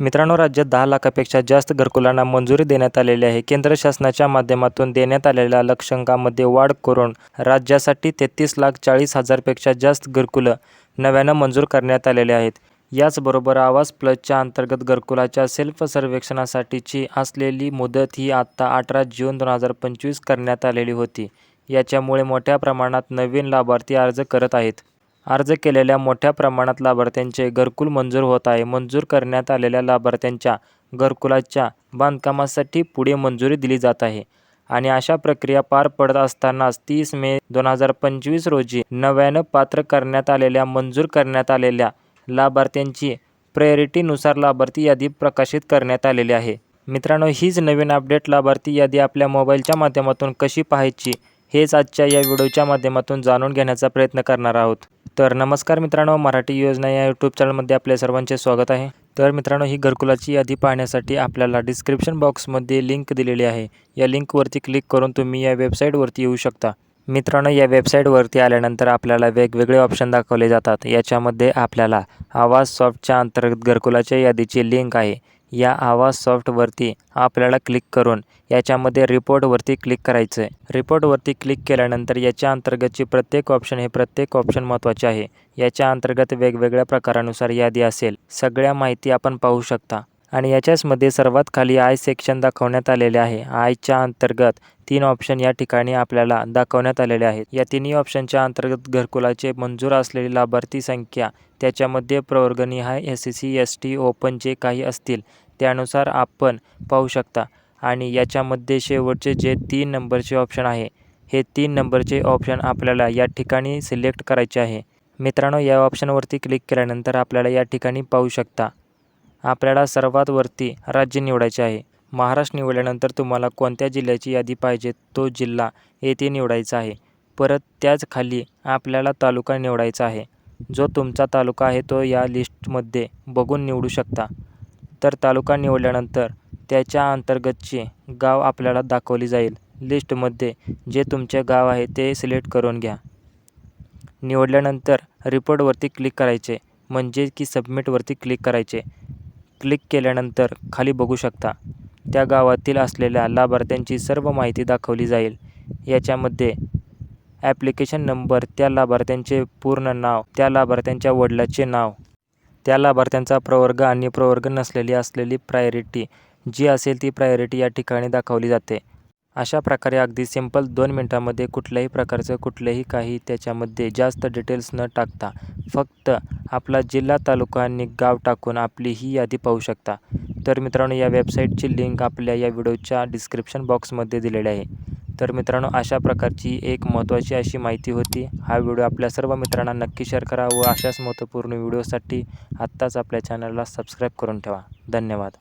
मित्रांनो राज्यात दहा लाखापेक्षा जास्त घरकुलांना मंजुरी देण्यात आलेली आहे. केंद्र शासनाच्या माध्यमातून देण्यात आलेल्या लक्षांकामध्ये वाढ करून राज्यासाठी तेहतीस लाख चाळीस हजारपेक्षा जास्त घरकुलं नव्यानं मंजूर करण्यात आलेले आहेत. याचबरोबर आवास प्लसच्या अंतर्गत घरकुलाच्या सेल्फ सर्वेक्षणासाठीची असलेली मुदत ही आत्ता अठरा जून दोन हजार पंचवीस करण्यात आलेली होती. याच्यामुळे मोठ्या प्रमाणात नवीन लाभार्थी अर्ज करत आहेत. अर्ज केलेल्या मोठ्या प्रमाणात लाभार्थ्यांचे घरकुल मंजूर होत आहे. मंजूर करण्यात आलेल्या लाभार्थ्यांच्या घरकुलाच्या बांधकामासाठी पुढे मंजुरी दिली जात आहे आणि अशा प्रक्रिया पार पडत असतानाच तीस मे दोन हजार पंचवीस रोजी नव्यानं पात्र करण्यात आलेल्या मंजूर करण्यात आलेल्या लाभार्थ्यांची प्रायोरिटीनुसार लाभार्थी यादी प्रकाशित करण्यात आलेली आहे. मित्रांनो हीच नवीन अपडेट लाभार्थी यादी आपल्या मोबाईलच्या माध्यमातून कशी पाहायची हेच आजच्या या व्हिडिओच्या माध्यमातून जाणून घेण्याचा प्रयत्न करणार आहोत. तर नमस्कार मित्रांनो मराठी योजना या यूट्यूब चॅनलमध्ये आपल्या सर्वांचे स्वागत आहे. तर मित्रांनो ही घरकुलाची यादी पाहण्यासाठी आपल्याला डिस्क्रिप्शन बॉक्समध्ये लिंक दिलेली आहे. या लिंकवरती क्लिक करून तुम्ही या वेबसाईटवरती येऊ शकता. मित्रांनो या वेबसाईटवरती आल्यानंतर आपल्याला वेगवेगळे ऑप्शन दाखवले जातात. याच्यामध्ये आपल्याला आवाज सॉफ्टच्या अंतर्गत घरकुलाच्या यादीची लिंक आहे. या आवाज सॉफ्टवरती आपल्याला क्लिक करून याच्यामध्ये रिपोर्टवरती क्लिक करायचं आहे रिपोर्टवरती क्लिक केल्यानंतर याच्या अंतर्गतची प्रत्येक ऑप्शन हे प्रत्येक ऑप्शन महत्त्वाचे आहे. याच्या अंतर्गत वेगवेगळ्या प्रकारानुसार यादी असेल. सगळ्या माहिती आपण पाहू शकता. आणि याच्याचमध्ये सर्वात खाली आय सेक्शन दाखवण्यात आलेले आहे. आयच्या अंतर्गत तीन ऑप्शन या ठिकाणी आपल्याला दाखवण्यात आलेले आहेत. या तिन्ही ऑप्शनच्या अंतर्गत घरकुलाचे मंजूर असलेली लाभार्थी संख्या त्याच्यामध्ये प्रवर्गनिहाय S C C S T open जे काही असतील त्यानुसार आपण पाहू शकता. आणि याच्यामध्ये शेवटचे जे तीन नंबरचे ऑप्शन आहे हे तीन नंबरचे ऑप्शन आपल्याला या ठिकाणी सिलेक्ट करायचे आहे. मित्रांनो या ऑप्शनवरती क्लिक केल्यानंतर आपल्याला या ठिकाणी पाहू शकता. आपल्याला सर्वात वरती राज्य निवडायचे आहे. महाराष्ट्र निवडल्यानंतर तुम्हाला कोणत्या जिल्ह्याची यादी पाहिजे? तो जिल्हा येथे निवडायचा आहे. परत त्याच खाली आपल्याला तालुका निवडायचा आहे. जो तुमचा तालुका आहे तो या लिस्टमध्ये बघून निवडू शकता. तर तालुका निवडल्यानंतर त्याच्या अंतर्गतचे गाव आपल्याला दाखवली जाईल. लिस्टमध्ये जे तुमचे गाव आहे ते सिलेक्ट करून घ्या. निवडल्यानंतर रिपोर्टवरती क्लिक करायचे. म्हणजे की सबमिटवरती क्लिक करायचे. क्लिक केल्यानंतर खाली बघू शकता त्या गावातील असलेल्या लाभार्थ्यांची सर्व माहिती दाखवली जाईल. याच्यामध्ये ॲप्लिकेशन नंबर त्या लाभार्थ्यांचे पूर्ण नाव त्या लाभार्थ्यांच्या वडिलाचे नाव त्या लाभार्थ्यांचा प्रवर्ग आणि प्रवर्ग नसलेली असलेली प्रायोरिटी जी असेल ती प्रायोरिटी या ठिकाणी दाखवली जाते. अशा प्रकारे अगदी सिंपल दोन मिनटामध्ये कुठल्याही प्रकारचं कुठलंही काही त्याच्यामध्ये जास्त डिटेल्स न टाकता फक्त आपला जिल्हा तालुका आणि गाव टाकून आपली ही यादी पाहू शकता. तर मित्रांनो या वेबसाईटची लिंक आपल्या या व्हिडिओच्या डिस्क्रिप्शन बॉक्समध्ये दिलेली आहे. तर मित्रांनो अशा प्रकारची एक महत्त्वाची अशी माहिती होती. हा व्हिडिओ आपल्या सर्व मित्रांना नक्की शेअर करा व अशाच महत्त्वपूर्ण व्हिडिओसाठी आत्ताच आपल्या चॅनलला सबस्क्राईब करून ठेवा. धन्यवाद.